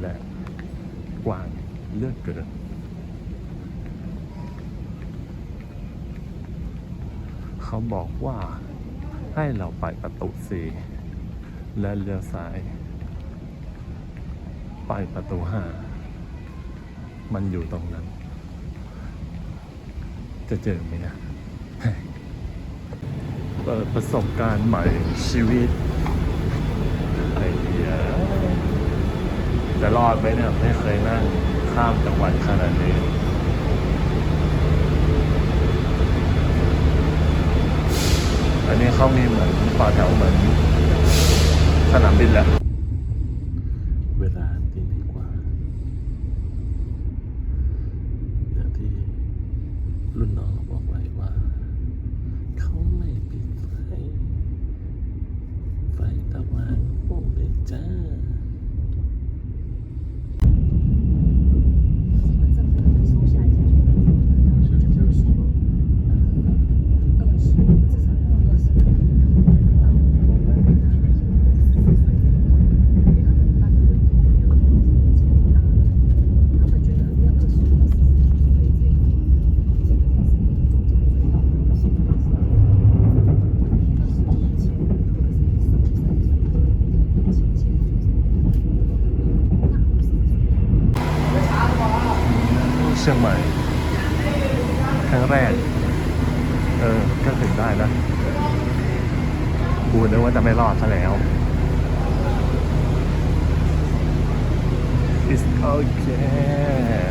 และกว้างเลือกเกินเขาบอกว่าให้เราไปประตูสีและเลี้ยวซ้าย ไปประตูห้ามันอยู่ตรงนั้น จะเจอไหมนะเปิดประสบการณ์ใหม่ชีวิตไอเดีย จะรอดไหมเนี่ยไม่เคยนั่งข้ามจังหวัดขนาดนี้อันนี้เขามีเหมือนต่อแถวเหมือนสนามบินแหละ กูนึกว่าจะไม่รอดซะแล้ว It's okay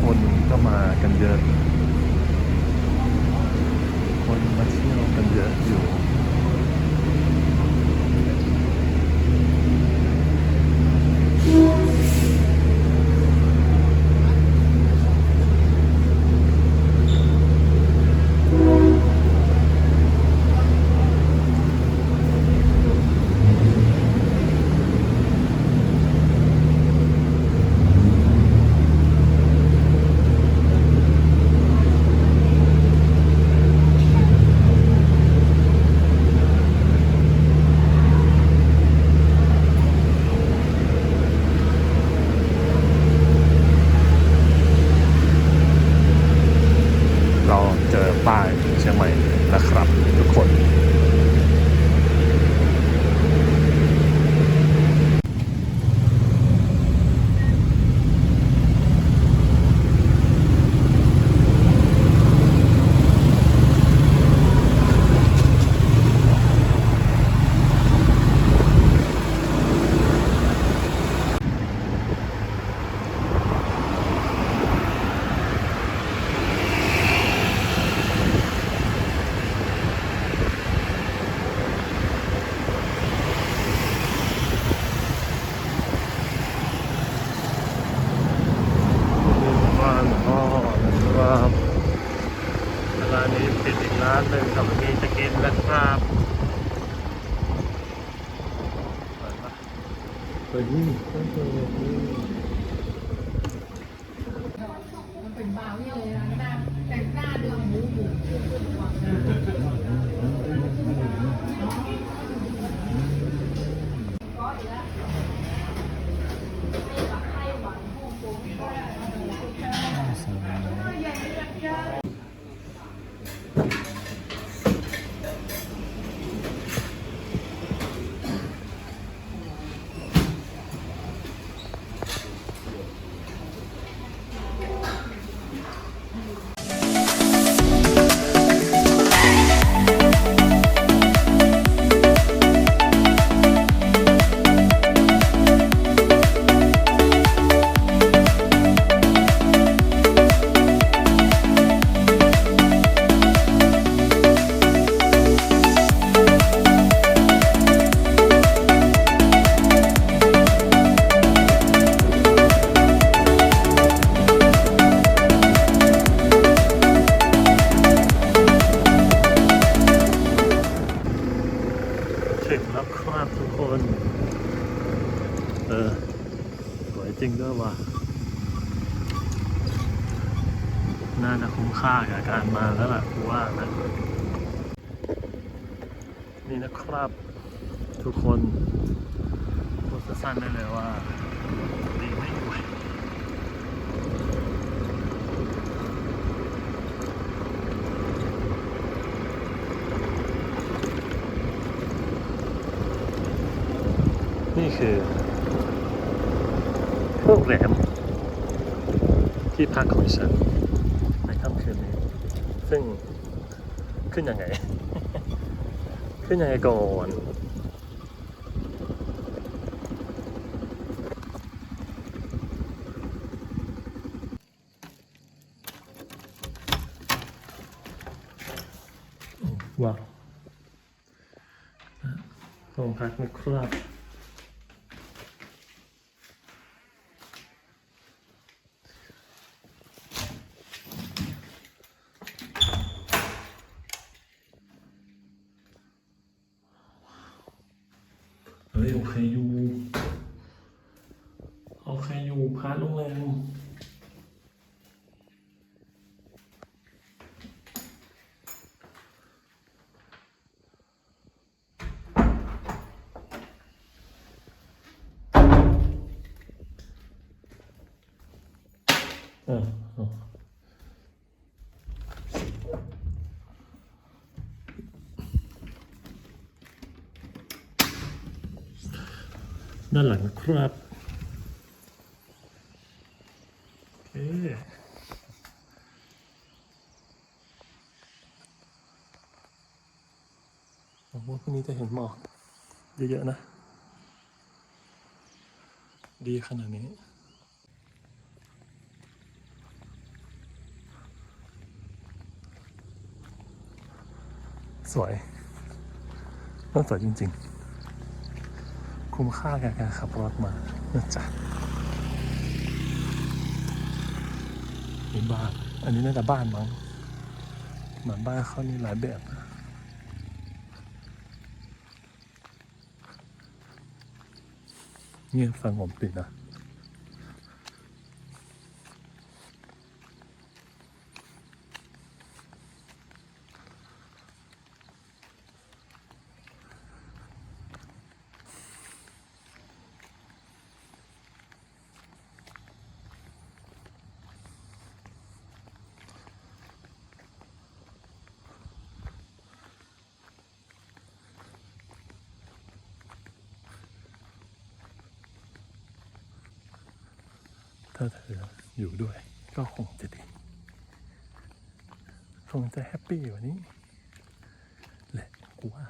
คนก็มากันเยอะ คนมาเที่ยวกันเยอะอยู่ เราเจอป้ายเชียงใหม่นะครับ ทุกคน บ้านพ่อนะครับร้านนี้ปิดอีกร้านหนึ่งแต่ไม่มีจะกินแล้วครับเปิดปะ เปิดนี่ ครับ ทุกคนพูดสั้นๆได้เลยว่าดีไม่ไหวนี่คือโรงแรมที่พักของฉันในค่ำคืนนี้ ซึ่งขึ้นยังไง ขึ้นยังไงก่อน ว้าวห้องพักนะครับ เฮ้ยโอเคอยู่โอเคอยู่ พาร์ทโรงเออด้านหลังนะครับโอเค หวังว่าพรุ่งนี้จะเห็นหมอกเยอะๆนะ ดีขนาดนี้สวยน่าสวยจริงๆ คุ้มค่ากับการขับรถมานะจ๊ะนี่บ้าน อันนี้น่าจะบ้านมั้งเหมือนบ้านเขานี่หลายแบบ นะเงีย ถ้าเธออยู่ด้วยก็คงจะดี คงจะแฮปปี้กว่านี้ แหละกูว่า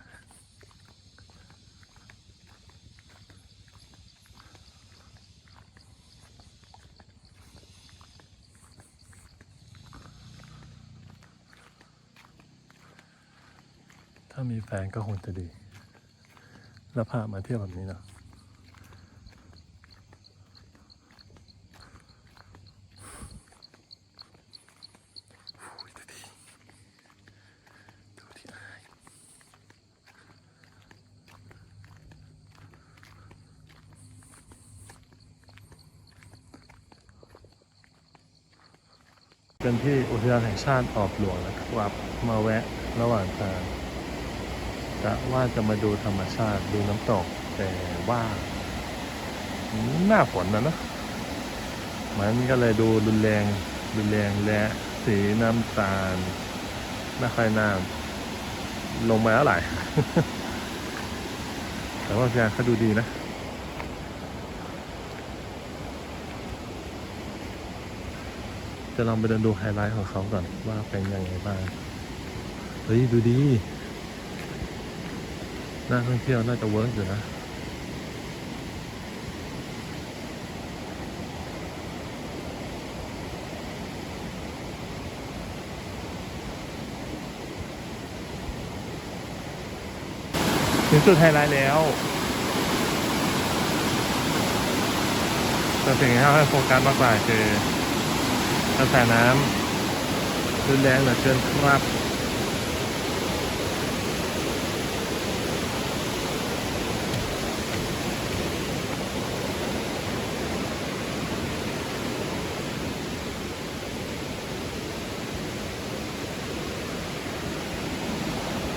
ถ้ามีแฟนก็คงจะดี แล้วพามาเที่ยวแบบนี้เนาะ โอ้ยดูดิดูดิอาย เป็นที่อุทยานแห่งชาติออบหลวงนะครับมาแวะระหว่างทางกะว่าจะมาดูธรรมชาติดูน้ำตก แต่ว่า หน้าฝนนะนะมันก็เลยดูรุนแรงรุนแรงและสีน้ำตาลไม่ค่อยน้ำลงมาเท่าไหร่แต่ว่าพยานเขาดูดีนะ จะลองไปเดินดูไฮไลท์ของเขาก่อนว่าเป็นยังไงบ้าง เฮ้ย ดูดีน่าท่องเที่ยวน่าจะเวิร์กอยู่นะถึงจุดไฮไลท์แล้วแต่สิ่งที่ทำให้โฟกัสมากกว่าคือ กระแสน้ำรุนแรงเหลือเกินครับ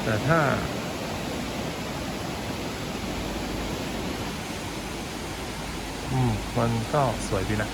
แต่ถ้า อืม มันก็สวยดีนะ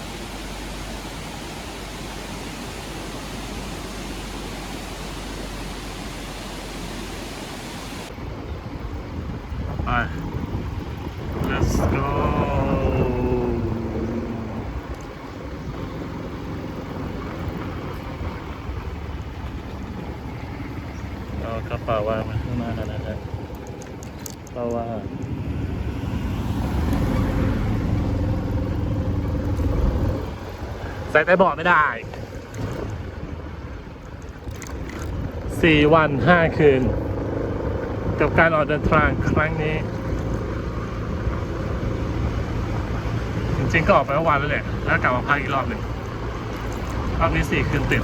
ส่ใต้เบาะไม่ได้สี่วันห้าคืน กับการออกเดินทางครั้งนี้ จริงๆก็ออกไปเมื่อวานแล้วแหละแล้วกลับมาพักอีกรอบหนึ่งรอบนี้สี่คืนติด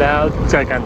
แล้วเจอกัน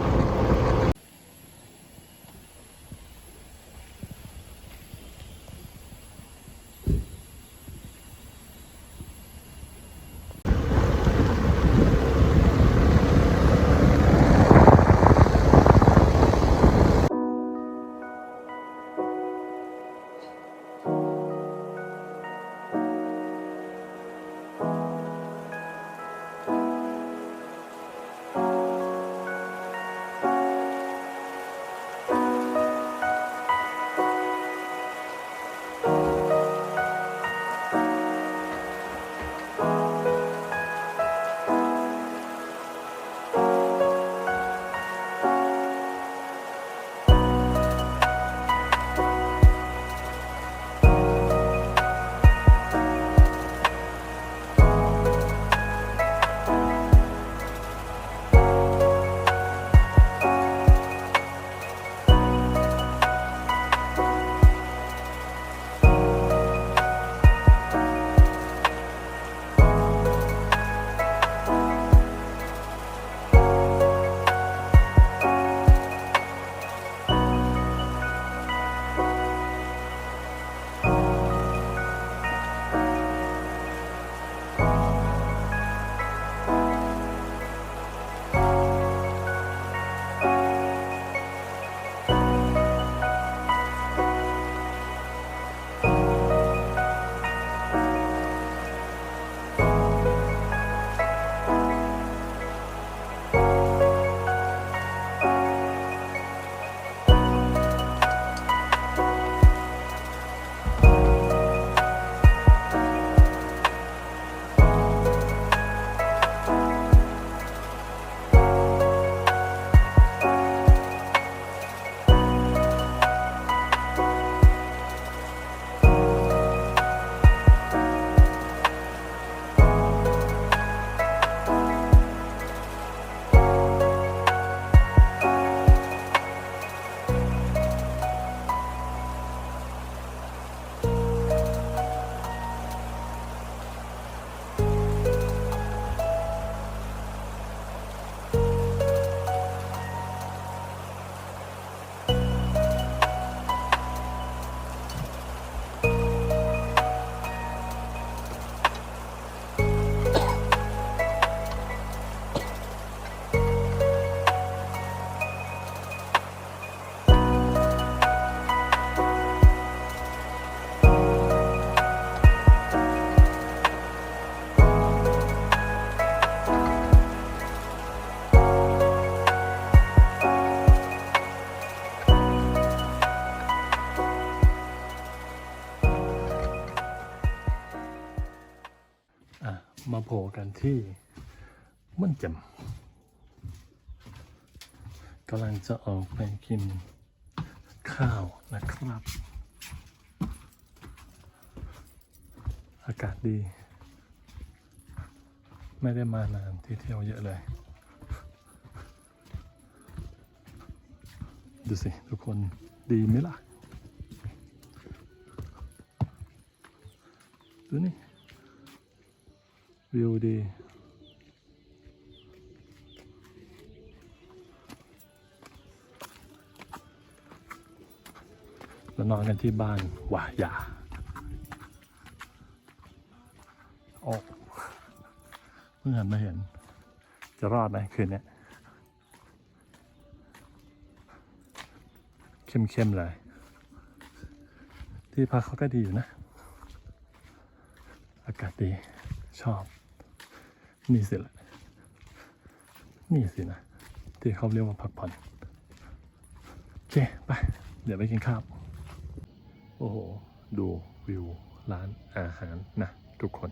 มาโผล่กันที่ม่นจ่มกำลังจะออกไปกินข้าวนะครับ อากาศดี ไม่ได้มานานที่เที่ยวเยอะเลย ดูสิ ทุกคนดีไหมล่ะ ดูนี่ วิวดี เรานอนกันที่บ้านว่าอย่าออกเพิ่งห็นไม่เห็น จะรอดไหมคืนนี้เข้มๆเลย ที่พักเขาก็ดีอยู่นะ อากาศดี ชอบ นี่สิละนี่สินะที่เขาเรียกว่าพักผ่อนโอเค ไป เดี๋ยวไปกินข้าว โอ้โห ดูวิวร้านอาหารนะ ทุกคน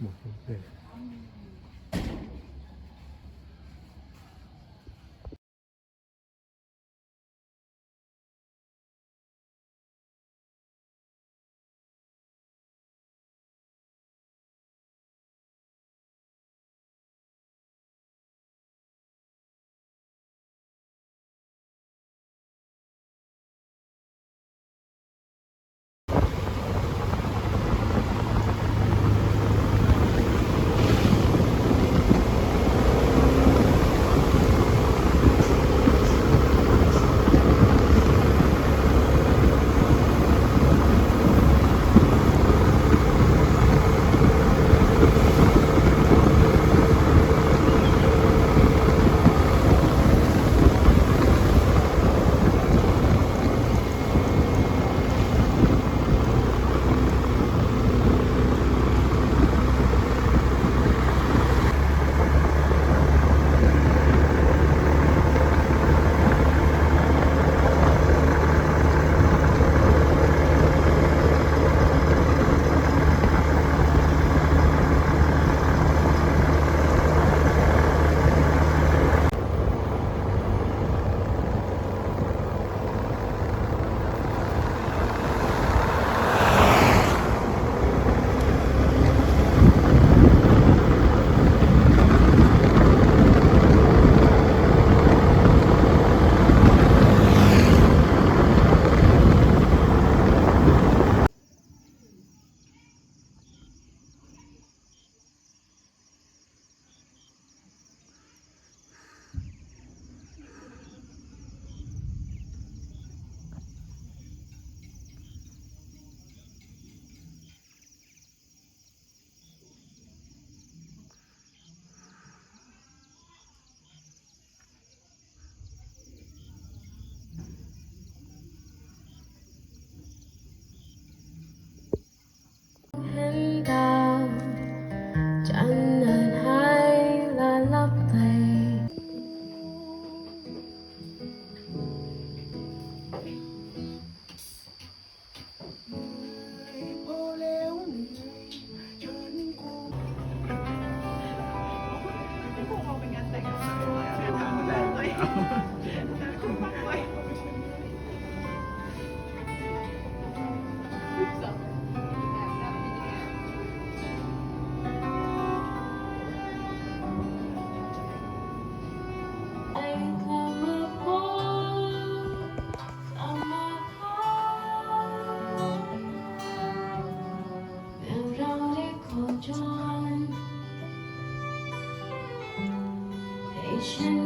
หมดเลย 你是。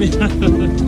你看呵呵